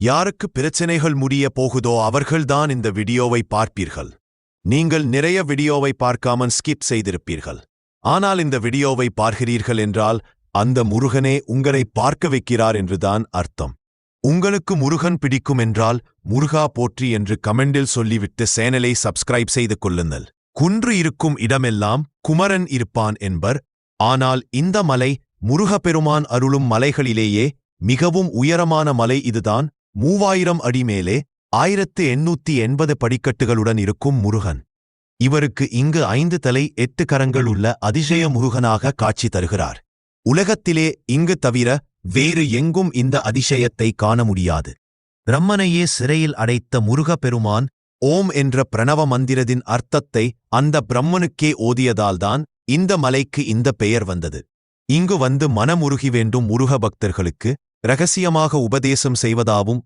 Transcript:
யாருக்கு பிரச்சனைகள் முடிய போகுதோ அவர்கள்தான் இந்த வீடியோவை பார்ப்பீர்கள். நீங்கள் நிறைய வீடியோவை பார்க்காமல் ஸ்கிப் செய்திருப்பீர்கள். ஆனால் இந்த வீடியோவை பார்க்கிறீர்கள் என்றால் அந்த முருகனே உங்களை பார்க்க வைக்கிறார் என்றுதான் அர்த்தம். உங்களுக்கு முருகன் பிடிக்கும் என்றால் முருகா போற்றி என்று கமெண்டில் சொல்லிவிட்டு சேனலை சப்ஸ்கிரைப் செய்து கொள்ளுங்கள். குன்று இருக்கும் இடமெல்லாம் குமரன் இருப்பான் என்பர். ஆனால் இந்த மலை முருகப்பெருமான் அருளும் மலைகளிலேயே மிகவும் உயரமான மலை இதுதான். மூவாயிரம் அடி மேலே ஆயிரத்து எண்ணூத்தி எண்பது படிக்கட்டுகளுடன் இருக்கும் முருகன். இவருக்கு இங்கு ஐந்து தலை எட்டு கரங்கள் உள்ள அதிசய முருகனாக காட்சி தருகிறார். உலகத்திலே இங்கு தவிர வேறு எங்கும் இந்த அதிசயத்தை காண முடியாது. பிரம்மனையே சிறையில் அடைத்த முருகப்பெருமான் ஓம் என்ற பிரணவ மந்திரத்தின் அர்த்தத்தை அந்த பிரம்மனுக்கே ஓதியதால்தான் இந்த மலைக்கு இந்த பெயர் வந்தது. இங்கு வந்து மனமுருகி வேண்டும் முருக பக்தர்களுக்கு ரகசியமாக உபதேசம் செய்வதாவும்